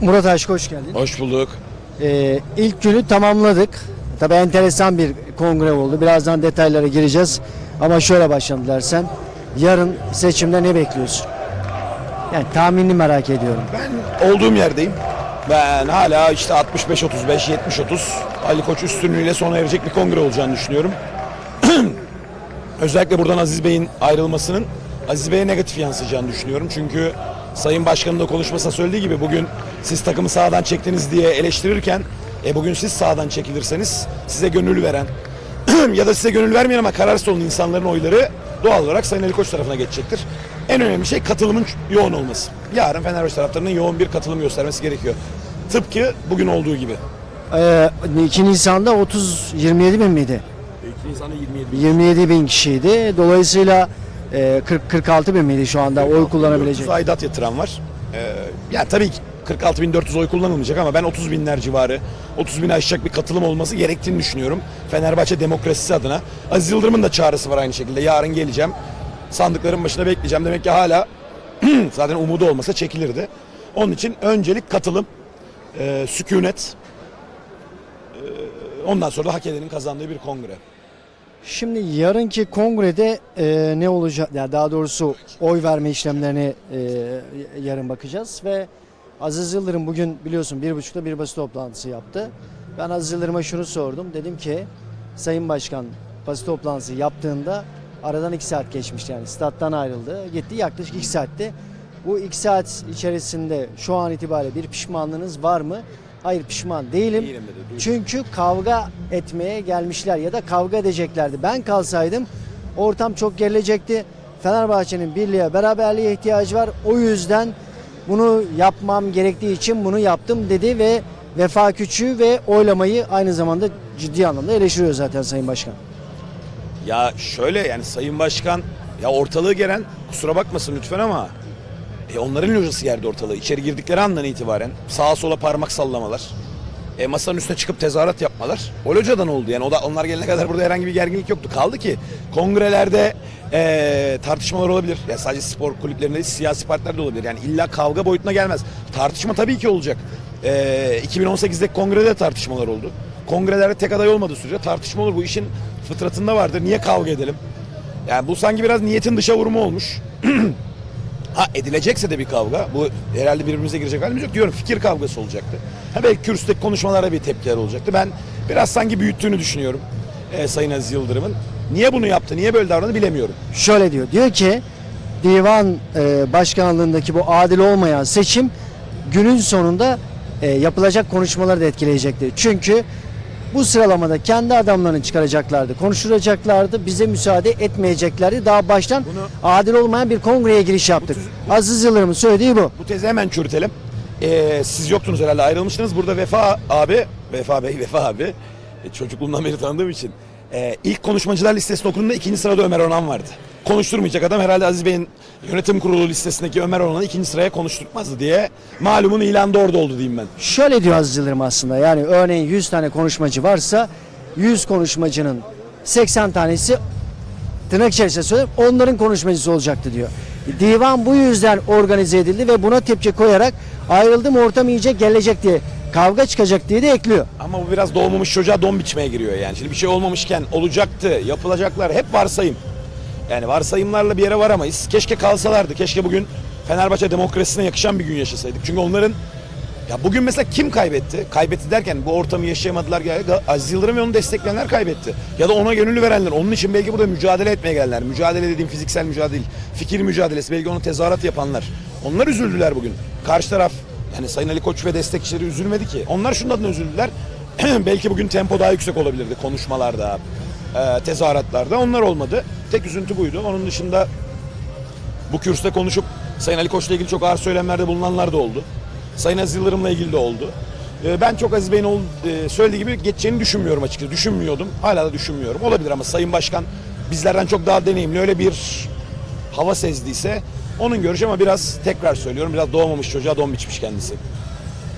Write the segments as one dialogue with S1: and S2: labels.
S1: Murat Aşk hoş geldin.
S2: Hoş bulduk.
S1: Ee, ilk günü tamamladık. Tabii enteresan bir kongre oldu. Birazdan detaylara gireceğiz. Ama şöyle başlayalım dersen. Yarın seçimde ne bekliyorsun? Yani tahminini merak ediyorum.
S2: Ben olduğum yerdeyim. Ben hala işte 65-35, 70-30 Ali Koç üstünlüğüyle sona erecek bir kongre olacağını düşünüyorum. Özellikle buradan Aziz Bey'in ayrılmasının Aziz Bey'e negatif yansıyacağını düşünüyorum. Çünkü Sayın Başkan'ın da konuşmasında söylediği gibi bugün siz takımı sağdan çektiniz diye eleştirirken e bugün siz sağdan çekilirseniz size gönül veren ya da size gönül vermeyen ama kararsız olan insanların oyları doğal olarak Sayın Ali Koç tarafına geçecektir. En önemli şey katılımın yoğun olması. Yarın Fenerbahçe taraftarının yoğun bir katılım göstermesi gerekiyor. Tıpkı bugün olduğu gibi.
S1: Ee, 2 Nisan'da 30-27 bin miydi?
S2: 2 Nisan'da 27
S1: 27 bin kişiydi. Dolayısıyla e, 40-46 bin miydi şu anda oy kullanabilecek?
S2: aidat yatıran var. Ee, yani tabii ki 46.400 oy kullanılmayacak ama ben 30 binler civarı, 30 bin aşacak bir katılım olması gerektiğini düşünüyorum. Fenerbahçe demokrasisi adına. Aziz Yıldırım'ın da çağrısı var aynı şekilde. Yarın geleceğim, sandıkların başında bekleyeceğim. Demek ki hala zaten umudu olmasa çekilirdi. Onun için öncelik katılım, e, sükunet, e, ondan sonra da hak edenin kazandığı bir kongre.
S1: Şimdi yarınki kongrede e, ne olacak? Ya daha doğrusu oy verme işlemlerine e, yarın bakacağız ve Aziz Yıldırım bugün biliyorsun bir buçukta bir basın toplantısı yaptı. Ben Aziz Yıldırım'a şunu sordum. Dedim ki Sayın Başkan basın toplantısı yaptığında aradan iki saat geçmişti yani stat'tan ayrıldı. Gitti yaklaşık iki saatte. Bu iki saat içerisinde şu an itibariyle bir pişmanlığınız var mı? Hayır pişman değilim.
S2: Değilim dedi.
S1: Çünkü kavga etmeye gelmişler ya da kavga edeceklerdi. Ben kalsaydım ortam çok gerilecekti. Fenerbahçe'nin birliğe, beraberliğe ihtiyacı var. O yüzden bunu yapmam gerektiği için bunu yaptım dedi ve Vefa Küçüğü ve oylamayı aynı zamanda ciddi anlamda eleştiriyor zaten Sayın Başkan.
S2: Ya şöyle yani Sayın Başkan ya ortalığı gelen kusura bakmasın lütfen ama e, onların lojası yerde ortalığı. İçeri girdikleri andan itibaren sağa sola parmak sallamalar. E, masanın üstüne çıkıp tezahürat yapmalar. O locadan oldu yani. O da onlar gelene kadar burada herhangi bir gerginlik yoktu. Kaldı ki kongrelerde e, tartışmalar olabilir. Ya sadece spor kulüplerinde değil, siyasi partiler de olabilir. Yani illa kavga boyutuna gelmez. Tartışma tabii ki olacak. E, 2018'deki kongrede tartışmalar oldu. Kongrelerde tek aday olmadığı sürece tartışma olur. Bu işin fıtratında vardır. Niye kavga edelim? Yani bu sanki biraz niyetin dışa vurumu olmuş. Ha edilecekse de bir kavga. Bu herhalde birbirimize girecek halimiz yok. Diyorum fikir kavgası olacaktı. Ha belki kürsüdeki konuşmalara bir tepkiler olacaktı. Ben biraz sanki büyüttüğünü düşünüyorum. e, Sayın Aziz Yıldırım'ın. Niye bunu yaptı, niye böyle davrandı bilemiyorum.
S1: Şöyle diyor. Diyor ki divan e, başkanlığındaki bu adil olmayan seçim günün sonunda e, yapılacak konuşmaları da etkileyecektir. Çünkü bu sıralamada kendi adamlarını çıkaracaklardı, konuşturacaklardı, bize müsaade etmeyeceklerdi. Daha baştan
S2: Bunu-
S1: adil olmayan bir kongreye giriş yaptık. Aziz Yıldırım'ın söylediği bu.
S2: Bu tezi hemen çürütelim. E, siz yoktunuz herhalde ayrılmıştınız. Burada Vefa abi, Vefa Bey, Vefa abi e, çocukluğumdan beri tanıdığım için e, ilk konuşmacılar listesinde okunduğunda ikinci sırada Ömer Onan vardı. Konuşturmayacak adam herhalde Aziz Bey'in yönetim kurulu listesindeki Ömer Onan'ı ikinci sıraya konuşturmazdı diye malumun ilanı da orada oldu diyeyim ben.
S1: Şöyle diyor Aziz Yıldırım aslında. Yani örneğin 100 tane konuşmacı varsa 100 konuşmacının 80 tanesi tırnak içerisinde söylüyorum onların konuşmacısı olacaktı diyor. Divan bu yüzden organize edildi ve buna tepki koyarak ayrıldım ortam iyice gelecek diye kavga çıkacak diye de ekliyor.
S2: Ama bu biraz doğmamış çocuğa don biçmeye giriyor yani. Şimdi bir şey olmamışken olacaktı, yapılacaklar hep varsayım. Yani varsayımlarla bir yere varamayız. Keşke kalsalardı. Keşke bugün Fenerbahçe demokrasisine yakışan bir gün yaşasaydık. Çünkü onların ya bugün mesela kim kaybetti? Kaybetti derken bu ortamı yaşayamadılar. Aziz Yıldırım ve onu destekleyenler kaybetti. Ya da ona gönüllü verenler. Onun için belki burada mücadele etmeye gelenler. Mücadele dediğim fiziksel mücadele değil. Fikir mücadelesi. Belki onu tezahürat yapanlar. Onlar üzüldüler bugün. Karşı taraf yani Sayın Ali Koç ve destekçileri üzülmedi ki. Onlar şunun adına üzüldüler. belki bugün tempo daha yüksek olabilirdi konuşmalarda, e, tezahüratlarda. Onlar olmadı. Tek üzüntü buydu. Onun dışında bu kürsüde konuşup Sayın Ali Koç'la ilgili çok ağır söylemlerde bulunanlar da oldu. Sayın Aziz Yıldırım'la ilgili de oldu. Ee, Ben çok Aziz Bey'in e, söylediği gibi geçeceğini düşünmüyorum açıkçası. Düşünmüyordum. Hala da düşünmüyorum. Olabilir ama Sayın Başkan bizlerden çok daha deneyimli. Öyle bir hava sezdiyse onun görüşü ama biraz tekrar söylüyorum. Biraz doğmamış çocuğa don biçmiş kendisi.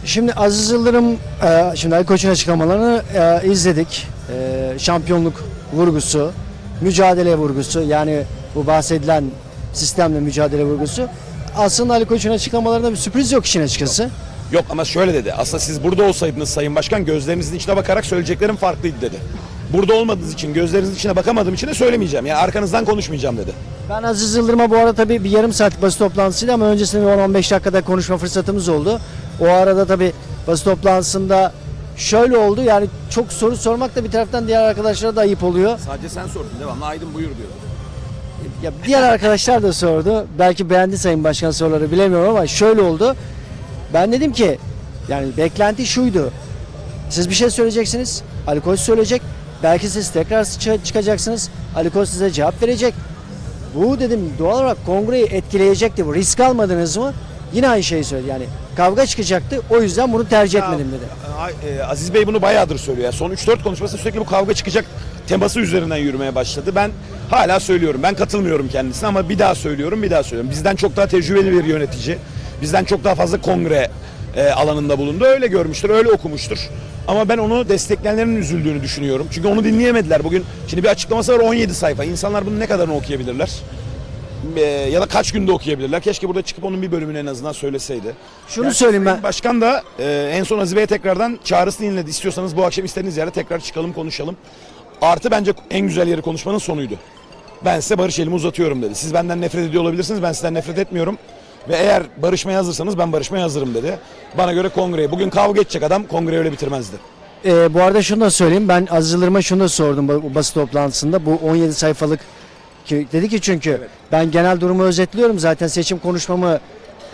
S1: Şimdi Aziz Yıldırım, e, şimdi Ali Koç'un açıklamalarını e, izledik. Şampiyonluk vurgusu, mücadele vurgusu yani bu bahsedilen sistemle mücadele vurgusu. Aslında Ali Koç'un açıklamalarında bir sürpriz yok işin açıkçası.
S2: Yok ama şöyle dedi. Aslında siz burada olsaydınız Sayın Başkan gözlerinizin içine bakarak söyleyeceklerim farklıydı dedi. Burada olmadığınız için gözlerinizin içine bakamadığım için de söylemeyeceğim. Yani arkanızdan konuşmayacağım dedi.
S1: Ben Aziz Yıldırım'a bu arada tabii bir yarım saatlik basın toplantısıydı ama öncesinde bir 10-15 dakikada konuşma fırsatımız oldu. O arada tabii basın toplantısında şöyle oldu yani çok soru sormak da bir taraftan diğer arkadaşlara da ayıp oluyor.
S2: Sadece sen sordun devamlı Aydın buyur diyor.
S1: Ya diğer arkadaşlar da sordu. Belki beğendi Sayın Başkan soruları bilemiyorum ama şöyle oldu. Ben dedim ki yani beklenti şuydu. Siz bir şey söyleyeceksiniz. Ali Koç söyleyecek. Belki siz tekrar çı- çıkacaksınız. Ali Koç size cevap verecek. Bu dedim doğal olarak kongreyi etkileyecekti bu. Risk almadınız mı? Yine aynı şeyi söyledi. Yani kavga çıkacaktı. O yüzden bunu tercih etmedim dedi.
S2: E, Aziz Bey bunu bayağıdır söylüyor. Son 3-4 konuşması sürekli bu kavga çıkacak teması üzerinden yürümeye başladı. Ben hala söylüyorum. Ben katılmıyorum kendisine ama bir daha söylüyorum, bir daha söylüyorum. Bizden çok daha tecrübeli bir yönetici. Bizden çok daha fazla kongre e, alanında bulundu. Öyle görmüştür, öyle okumuştur. Ama ben onu destekleyenlerin üzüldüğünü düşünüyorum. Çünkü onu dinleyemediler bugün. Şimdi bir açıklaması var 17 sayfa. İnsanlar bunu ne kadarını okuyabilirler? E, ya da kaç günde okuyabilirler? Keşke burada çıkıp onun bir bölümünü en azından söyleseydi.
S1: Şunu
S2: Yani
S1: söyleyeyim ben.
S2: Başkan da e, en son Aziz Bey'e tekrardan çağrısını dinledi. İstiyorsanız bu akşam istediğiniz yere tekrar çıkalım konuşalım. Artı bence en güzel yeri konuşmanın sonuydu. Ben size barış elimi uzatıyorum dedi. Siz benden nefret ediyor olabilirsiniz. Ben sizden nefret etmiyorum. Ve eğer barışmaya hazırsanız ben barışmaya hazırım dedi. Bana göre kongreyi. Bugün kavga edecek adam kongreyi öyle bitirmezdi.
S1: Ee, bu arada şunu da söyleyeyim. Ben Aziz Yıldırım'a şunu da sordum bu basın toplantısında. Bu 17 sayfalık ki, dedi ki çünkü ben genel durumu özetliyorum. Zaten seçim konuşmamı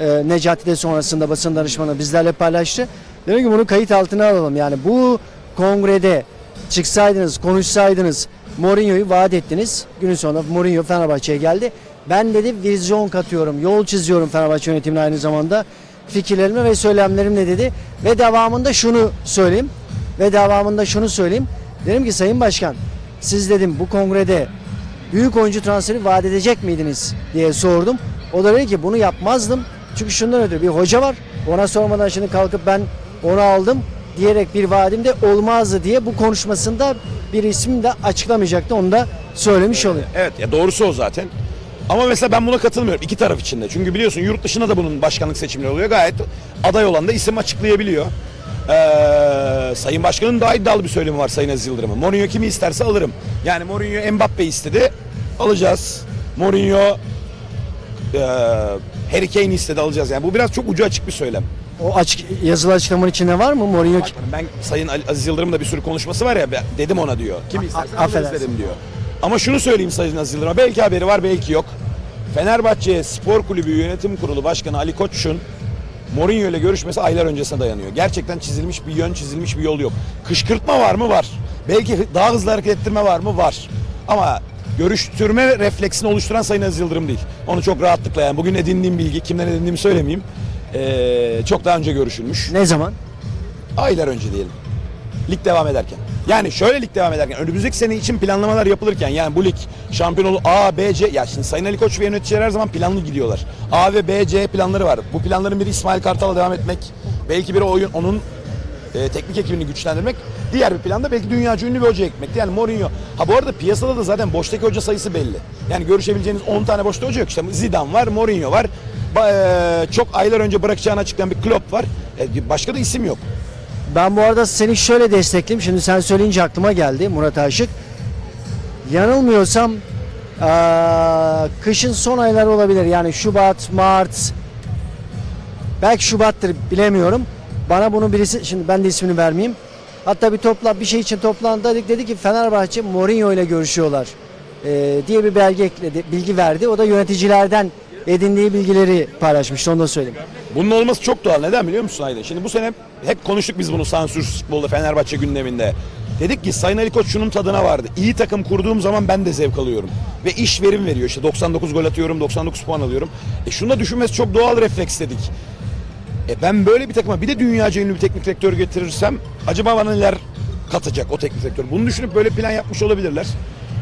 S1: e, Necati de sonrasında basın danışmanı bizlerle paylaştı. Dedim ki bunu kayıt altına alalım. Yani bu kongrede çıksaydınız, konuşsaydınız Mourinho'yu vaat ettiniz. Günün sonunda Mourinho Fenerbahçe'ye geldi. Ben dedi vizyon katıyorum, yol çiziyorum Fenerbahçe yönetimine aynı zamanda. Fikirlerime ve söylemlerimle dedi. Ve devamında şunu söyleyeyim. Ve devamında şunu söyleyeyim. Dedim ki Sayın Başkan siz dedim bu kongrede büyük oyuncu transferi vaat edecek miydiniz diye sordum. O da dedi ki bunu yapmazdım. Çünkü şundan ötürü bir hoca var. Ona sormadan şimdi kalkıp ben onu aldım diyerek bir vaadim de olmazdı diye bu konuşmasında bir ismi de açıklamayacaktı. Onu da söylemiş olayım.
S2: Evet ya doğrusu o zaten. Ama mesela ben buna katılmıyorum iki taraf içinde. Çünkü biliyorsun yurt dışında da bunun başkanlık seçimleri oluyor. Gayet aday olan da isim açıklayabiliyor. Ee, Sayın Başkan'ın daha iddialı bir söylemi var Sayın Aziz Yıldırım'ın. Mourinho kimi isterse alırım. Yani Mourinho Mbappe istedi. Alacağız. Mourinho e, Harry Kane istedi alacağız. Yani bu biraz çok ucu açık bir söylem.
S1: O açık yazılı açıklamanın içinde var mı Mourinho?
S2: Ben Sayın Ali- Aziz Yıldırım'ın da bir sürü konuşması var ya ben dedim ona diyor. Kim isterse alırız
S1: affedersin.
S2: dedim diyor. Ama şunu söyleyeyim Sayın Aziz Yıldırım'a belki haberi var belki yok. Fenerbahçe Spor Kulübü Yönetim Kurulu Başkanı Ali Koç'un Mourinho ile görüşmesi aylar öncesine dayanıyor. Gerçekten çizilmiş bir yön, çizilmiş bir yol yok. Kışkırtma var mı? Var. Belki daha hızlı hareket ettirme var mı? Var. Ama görüştürme refleksini oluşturan Sayın Aziz Yıldırım değil. Onu çok rahatlıkla yani bugün edindiğim bilgi, kimden edindiğimi söylemeyeyim. Ee, çok daha önce görüşülmüş.
S1: Ne zaman?
S2: Aylar önce diyelim. Lig devam ederken. Yani şöyle lig devam ederken önümüzdeki sene için planlamalar yapılırken yani bu lig şampiyon olur A, B, C ya şimdi Sayın Ali Koç ve yöneticiler her zaman planlı gidiyorlar. A ve B, C planları var. Bu planların biri İsmail Kartal'la devam etmek. Belki biri oyun onun e, teknik ekibini güçlendirmek. Diğer bir planda belki dünyaca ünlü bir hoca ekmekti. Yani Mourinho. Ha bu arada piyasada da zaten boştaki hoca sayısı belli. Yani görüşebileceğiniz 10 tane boşta hoca yok. İşte Zidane var, Mourinho var. E, çok aylar önce bırakacağını açıklayan bir Klopp var. E, başka da isim yok.
S1: Ben bu arada seni şöyle destekleyeyim. Şimdi sen söyleyince aklıma geldi Murat Aşık. Yanılmıyorsam eee, kışın son ayları olabilir. Yani Şubat, Mart, belki Şubat'tır bilemiyorum. Bana bunu birisi, şimdi ben de ismini vermeyeyim. Hatta bir topla bir şey için toplantıda dedik, dedi ki Fenerbahçe Mourinho ile görüşüyorlar eee, diye bir belge ekledi, bilgi verdi. O da yöneticilerden edindiği bilgileri paylaşmıştı. Onu da söyleyeyim.
S2: Bunun olması çok doğal. Neden biliyor musun Aydın? Şimdi bu sene hep konuştuk biz bunu sansürsüz futbolda Fenerbahçe gündeminde. Dedik ki Sayın Ali Koç şunun tadına vardı. İyi takım kurduğum zaman ben de zevk alıyorum. Ve iş verim veriyor. İşte 99 gol atıyorum, 99 puan alıyorum. E şunu da düşünmesi çok doğal refleks dedik. E ben böyle bir takıma bir de dünyaca ünlü bir teknik direktör getirirsem acaba bana neler katacak o teknik direktör? Bunu düşünüp böyle plan yapmış olabilirler.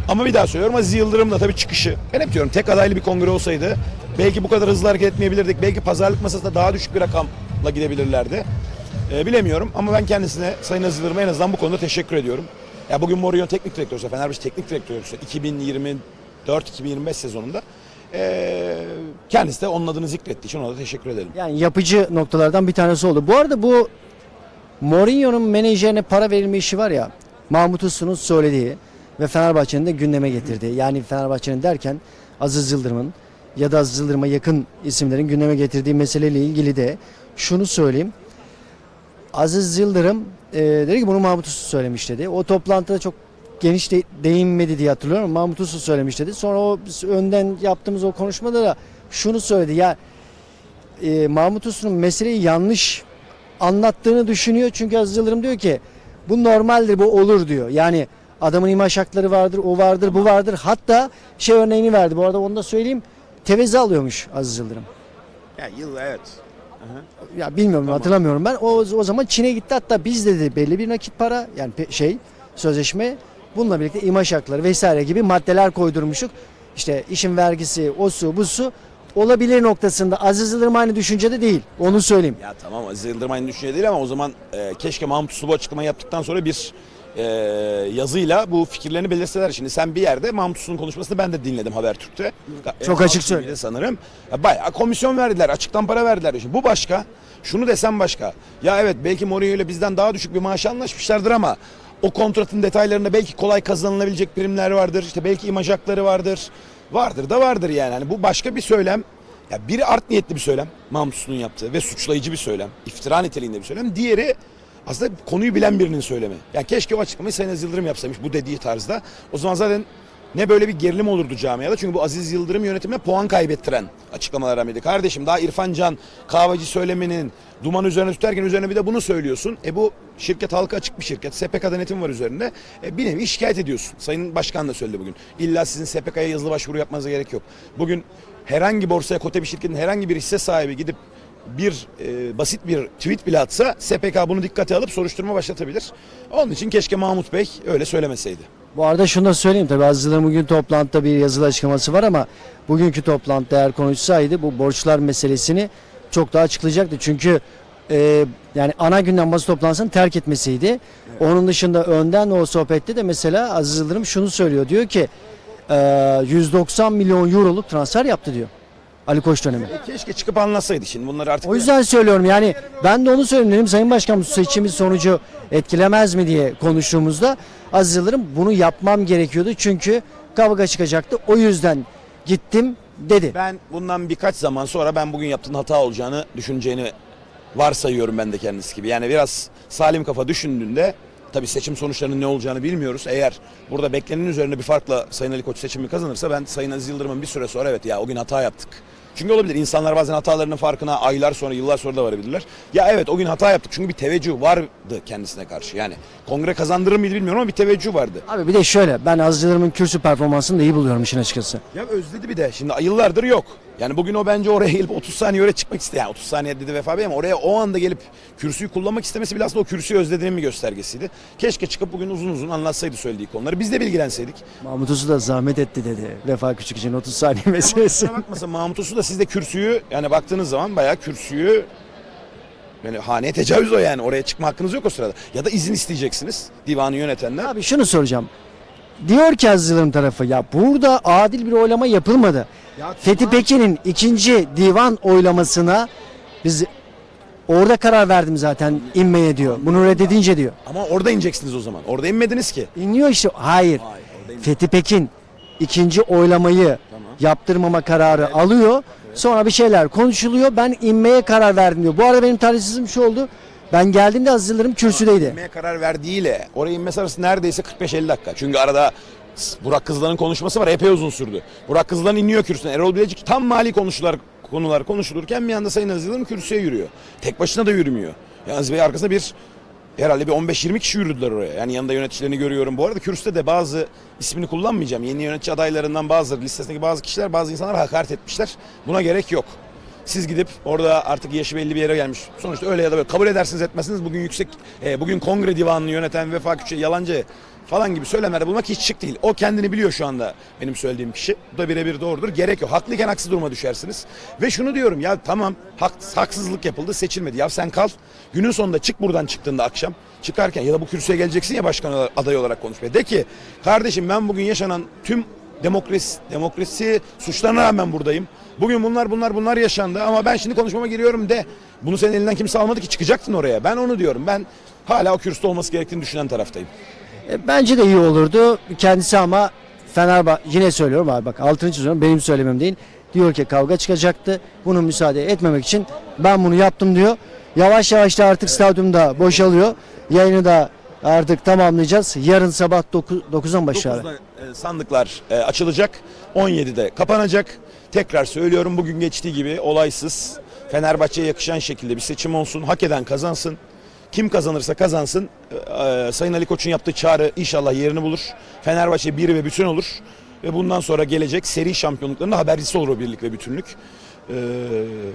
S2: Ama bir daha söylüyorum Aziz Yıldırım da tabii çıkışı. Ben hep diyorum tek adaylı bir kongre olsaydı belki bu kadar hızlı hareket etmeyebilirdik. Belki pazarlık masasında daha düşük bir rakamla gidebilirlerdi. E, bilemiyorum ama ben kendisine Sayın Aziz Yıldırım'a en azından bu konuda teşekkür ediyorum. Ya bugün Mourinho teknik direktörse, Fenerbahçe teknik direktörse 2024-2025 sezonunda ee, kendisi de onun adını zikrettiği için ona da teşekkür edelim.
S1: Yani yapıcı noktalardan bir tanesi oldu. Bu arada bu Mourinho'nun menajerine para verilme işi var ya Mahmut Uslu'nun söylediği ve Fenerbahçe'nin de gündeme getirdiği. Yani Fenerbahçe'nin derken Aziz Yıldırım'ın ya da Aziz Yıldırım'a yakın isimlerin gündeme getirdiği meseleyle ilgili de şunu söyleyeyim. Aziz Yıldırım e, dedi ki bunu Mahmut Uslu söylemiş dedi. O toplantıda çok geniş de, değinmedi diye hatırlıyorum. Mahmut Uslu söylemiş dedi. Sonra o önden yaptığımız o konuşmada da şunu söyledi. Ya e, Mahmut Uslu'nun meseleyi yanlış anlattığını düşünüyor. Çünkü Aziz Yıldırım diyor ki bu normaldir bu olur diyor. Yani adamın imaj hakları vardır o vardır bu vardır. Hatta şey örneğini verdi bu arada onu da söyleyeyim. Tevezi alıyormuş Aziz Yıldırım.
S2: Ya yıl evet.
S1: Ya bilmiyorum hatırlamıyorum ben. O, o zaman Çin'e gitti hatta biz dedi belli bir nakit para yani pe- şey sözleşme bununla birlikte imaj hakları vesaire gibi maddeler koydurmuşuk. İşte işin vergisi o su bu su olabilir noktasında Aziz Yıldırım aynı düşüncede değil. Onu söyleyeyim.
S2: Ya tamam Aziz Yıldırım aynı düşünce değil ama o zaman e, keşke Mahmut Uslu bu açıklamayı yaptıktan sonra bir e, yazıyla bu fikirlerini belirseler. Şimdi sen bir yerde Mahmut Uslu'nun konuşmasını ben de dinledim Habertürk'te.
S1: Çok
S2: E,
S1: açık söyle.
S2: Sanırım. Ya bayağı komisyon verdiler, açıktan para verdiler. Şimdi bu başka. Şunu desem başka. Ya evet belki Mourinho ile bizden daha düşük bir maaş anlaşmışlardır ama o kontratın detaylarında belki kolay kazanılabilecek primler vardır. İşte belki imaj hakları vardır. Vardır da vardır yani. Hani bu başka bir söylem. Ya biri art niyetli bir söylem. Mahmut Uslu'nun yaptığı ve suçlayıcı bir söylem. iftira niteliğinde bir söylem. Diğeri aslında konuyu bilen birinin söylemi. Yani keşke o açıklamayı Sayın Aziz Yıldırım yapsaymış bu dediği tarzda. O zaman zaten ne böyle bir gerilim olurdu camiada. Çünkü bu Aziz Yıldırım yönetimine puan kaybettiren açıklamalardan biriydi. Kardeşim daha İrfan Can kahveci söyleminin duman üzerine tutarken üzerine bir de bunu söylüyorsun. E bu şirket halka açık bir şirket. SPK denetim var üzerinde. E bir nevi şikayet ediyorsun. Sayın Başkan da söyledi bugün. İlla sizin SPK'ya yazılı başvuru yapmanıza gerek yok. Bugün herhangi borsaya kote bir şirketin herhangi bir hisse sahibi gidip bir e, basit bir tweet bile atsa SPK bunu dikkate alıp soruşturma başlatabilir. Onun için keşke Mahmut Bey öyle söylemeseydi.
S1: Bu arada şunu da söyleyeyim tabii Yıldırım bugün toplantıda bir yazılı açıklaması var ama bugünkü toplantıda eğer konuşsaydı bu borçlar meselesini çok daha açıklayacaktı. Çünkü e, yani ana gündem basın toplantısını terk etmesiydi. Onun dışında önden o sohbette de mesela Aziz Yıldırım şunu söylüyor. Diyor ki e, 190 milyon euroluk transfer yaptı diyor. Ali Koç dönemi.
S2: Keşke çıkıp anlatsaydı şimdi bunları artık.
S1: O yüzden söylüyorum yani ben de onu söylüyorum dedim Sayın Başkan bu seçimin sonucu etkilemez mi diye konuştuğumuzda Aziz Yıldırım bunu yapmam gerekiyordu çünkü kavga çıkacaktı o yüzden gittim dedi.
S2: Ben bundan birkaç zaman sonra ben bugün yaptığın hata olacağını düşüneceğini varsayıyorum ben de kendisi gibi. Yani biraz salim kafa düşündüğünde tabii seçim sonuçlarının ne olacağını bilmiyoruz. Eğer burada beklenenin üzerinde bir farkla Sayın Ali Koç seçimi kazanırsa ben Sayın Aziz Yıldırım'ın bir süre sonra evet ya o gün hata yaptık. Çünkü olabilir. İnsanlar bazen hatalarının farkına aylar sonra, yıllar sonra da varabilirler. Ya evet o gün hata yaptık. Çünkü bir teveccüh vardı kendisine karşı. Yani kongre kazandırır mıydı bilmiyorum ama bir teveccüh vardı.
S1: Abi bir de şöyle ben Aziz Yıldırım'ın kürsü performansını da iyi buluyorum işin açıkçası.
S2: Ya özledi bir de. Şimdi yıllardır yok. Yani bugün o bence oraya gelip 30 saniye öyle çıkmak istedi. Yani 30 saniye dedi Vefa Bey ama oraya o anda gelip kürsüyü kullanmak istemesi bile aslında o kürsüyü özlediğinin bir göstergesiydi. Keşke çıkıp bugün uzun uzun anlatsaydı söylediği konuları. Biz de bilgilenseydik.
S1: Mahmut Usu da zahmet etti dedi. Vefa Küçük için 30 saniye meselesi.
S2: Kusura bakmasın Mahmut Uslu da siz de kürsüyü yani baktığınız zaman bayağı kürsüyü yani haneye tecavüz o yani. Oraya çıkma hakkınız yok o sırada. Ya da izin isteyeceksiniz divanı yönetenler.
S1: Abi şunu soracağım. Diyor ki Aziz Yıldırım tarafı ya burada adil bir oylama yapılmadı.
S2: Ya
S1: Fethi Pekin'in ikinci divan oylamasına biz orada karar verdim zaten inmeye diyor. Bunu reddedince diyor.
S2: Ama orada ineceksiniz o zaman. Orada inmediniz ki.
S1: İniyor işte. Hayır.
S2: Hayır
S1: Fethi Pekin ikinci oylamayı
S2: Tamam.
S1: yaptırmama kararı alıyor. Sonra bir şeyler konuşuluyor. Ben inmeye karar verdim diyor. Bu arada benim talihsizliğim şu oldu. Ben geldiğimde Aziz Yıldırım kürsüdeydi.
S2: İnmeye karar verdiğiyle oraya inmesi arası neredeyse 45-50 dakika. Çünkü arada Burak Kızılan'ın konuşması var epey uzun sürdü. Burak Kızılan iniyor kürsüden. Erol Bilecik tam mali konuşular, konular konuşulurken bir anda Sayın Aziz Yıldırım kürsüye yürüyor. Tek başına da yürümüyor. Yani Aziz Bey arkasında bir herhalde bir 15-20 kişi yürüdüler oraya. Yani yanında yöneticilerini görüyorum. Bu arada kürsüde de bazı ismini kullanmayacağım. Yeni yönetici adaylarından bazıları listesindeki bazı kişiler bazı insanlara hakaret etmişler. Buna gerek yok. Siz gidip orada artık yaşı belli bir yere gelmiş. Sonuçta öyle ya da böyle kabul edersiniz etmezsiniz. Bugün yüksek, e, bugün kongre divanını yöneten Vefa Küçük yalancı falan gibi söylemlerde bulmak hiç şık değil. O kendini biliyor şu anda benim söylediğim kişi. Bu da birebir doğrudur. Gerek yok. Haklıyken haksız duruma düşersiniz. Ve şunu diyorum ya tamam hak, haksızlık yapıldı seçilmedi. Ya sen kal. Günün sonunda çık buradan çıktığında akşam. Çıkarken ya da bu kürsüye geleceksin ya başkan aday olarak konuşmaya. De ki kardeşim ben bugün yaşanan tüm demokrasi, demokrasi suçlarına rağmen buradayım. Bugün bunlar bunlar bunlar yaşandı ama ben şimdi konuşmama giriyorum de. Bunu senin elinden kimse almadı ki çıkacaktın oraya. Ben onu diyorum. Ben hala o kürsüde olması gerektiğini düşünen taraftayım.
S1: E, Bence de iyi olurdu. Kendisi ama Fenerbahçe yine söylüyorum abi bak altını çiziyorum benim söylemem değil. Diyor ki kavga çıkacaktı. Bunu müsaade etmemek için ben bunu yaptım diyor. Yavaş yavaş da artık stadyumda boşalıyor. Yayını da artık tamamlayacağız. Yarın sabah 9, 9'dan başlar.
S2: 9'da e, sandıklar e, açılacak. 17'de kapanacak. Tekrar söylüyorum bugün geçtiği gibi olaysız Fenerbahçe'ye yakışan şekilde bir seçim olsun. Hak eden kazansın. Kim kazanırsa kazansın. E, e, Sayın Ali Koç'un yaptığı çağrı inşallah yerini bulur. Fenerbahçe bir ve bütün olur. Ve bundan sonra gelecek seri şampiyonlukların da habercisi olur o birlik ve bütünlük. E,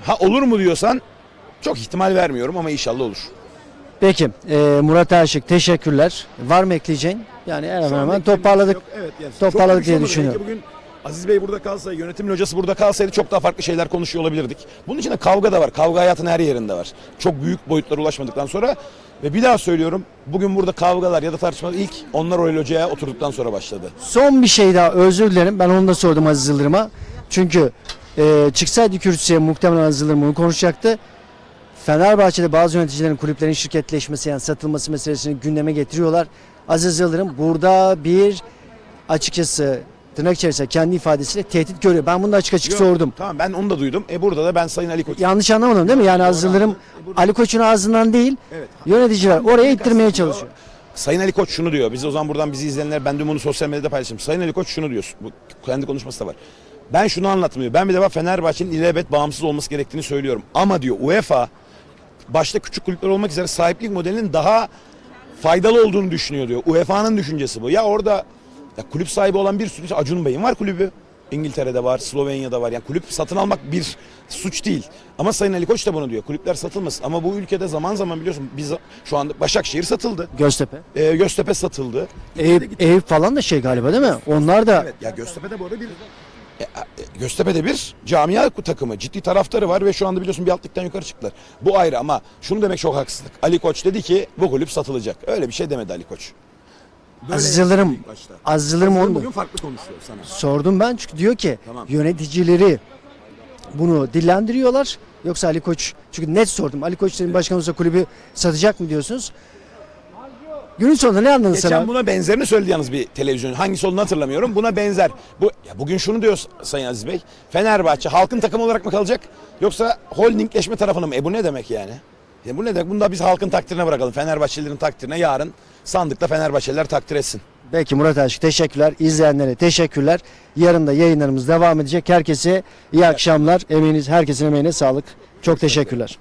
S2: ha olur mu diyorsan çok ihtimal vermiyorum ama inşallah olur.
S1: Peki e, Murat Erşik teşekkürler. Var mı ekleyeceğin? Yani hemen
S2: Şu
S1: hemen toparladık.
S2: şey yok. Evet, yani
S1: toparladık
S2: çok
S1: diye düşünüyorum.
S2: Belki bugün Aziz Bey burada kalsaydı, yönetimin hocası burada kalsaydı çok daha farklı şeyler konuşuyor olabilirdik. Bunun içinde kavga da var. Kavga hayatın her yerinde var. Çok büyük boyutlara ulaşmadıktan sonra ve bir daha söylüyorum. Bugün burada kavgalar ya da tartışmalar ilk onlar Orel Hoca'ya oturduktan sonra başladı.
S1: Son bir şey daha özür dilerim. Ben onu da sordum Aziz Yıldırım'a. Çünkü e, çıksaydı kürsüye muhtemelen Aziz Yıldırım bunu konuşacaktı. Fenerbahçe'de bazı yöneticilerin kulüplerin şirketleşmesi yani satılması meselesini gündeme getiriyorlar. Aziz Yıldırım burada bir açıkçası tırnak içerisinde kendi ifadesiyle tehdit görüyor. Ben bunu da açık açık
S2: Yok,
S1: sordum.
S2: Tamam ben onu da duydum. E burada da ben Sayın Ali Koç.
S1: Yanlış anlamadım değil mi? Yani Aziz Yıldırım.
S2: E
S1: Ali Koç'un ağzından değil
S2: Evet.
S1: yöneticiler oraya ittirmeye çalışıyor.
S2: Sayın Ali Koç şunu diyor. Biz o zaman buradan bizi izleyenler ben dün bunu sosyal medyada paylaştım. Sayın Ali Koç şunu diyor. Bu kendi konuşması da var. Ben şunu anlatmıyor. Ben bir defa Fenerbahçe'nin ilelebet bağımsız olması gerektiğini söylüyorum. Ama diyor UEFA başta küçük kulüpler olmak üzere sahiplik modelinin daha faydalı olduğunu düşünüyor diyor. UEFA'nın düşüncesi bu. Ya orada ya kulüp sahibi olan bir sürü Acun Bey'in var kulübü. İngiltere'de var, Slovenya'da var. Yani kulüp satın almak bir suç değil. Ama Sayın Ali Koç da bunu diyor. Kulüpler satılmasın. Ama bu ülkede zaman zaman biliyorsun biz şu anda Başakşehir satıldı.
S1: Göztepe.
S2: Ee, Göztepe satıldı.
S1: Eyüp, Eyüp falan da şey galiba değil mi? Onlar da
S2: Evet ya Göztepe'de bu arada bir Göztepe'de bir camia takımı ciddi taraftarı var ve şu anda biliyorsun bir alt ligden yukarı çıktılar. Bu ayrı ama şunu demek çok haksızlık. Ali Koç dedi ki bu kulüp satılacak. Öyle bir şey demedi Ali Koç. Böyle
S1: Aziz Yıldırım,
S2: başta.
S1: Aziz Yıldırım onu
S2: bugün farklı konuşuyor sana.
S1: sordum ben çünkü diyor ki
S2: Tamam.
S1: yöneticileri bunu dillendiriyorlar. Yoksa Ali Koç çünkü net sordum. Ali Koç senin başkan olsa kulübü satacak mı diyorsunuz? Günün sonunda ne anladın sen
S2: Geçen
S1: abi?
S2: buna benzerini söyledi yalnız bir televizyon. Hangisi olduğunu hatırlamıyorum. Buna benzer. Bu ya bugün şunu diyor Sayın Aziz Bey. Fenerbahçe halkın takımı olarak mı kalacak yoksa holdingleşme tarafına mı? E bu ne demek yani? Ya bu ne demek? Bunu da biz halkın takdirine bırakalım. Fenerbahçelilerin takdirine yarın sandıkta Fenerbahçeliler takdir etsin.
S1: Peki Murat Aşık teşekkürler. İzleyenlere teşekkürler. Yarın da yayınlarımız devam edecek. Herkese iyi akşamlar. Emeğiniz, herkesin emeğine sağlık. Çok teşekkürler.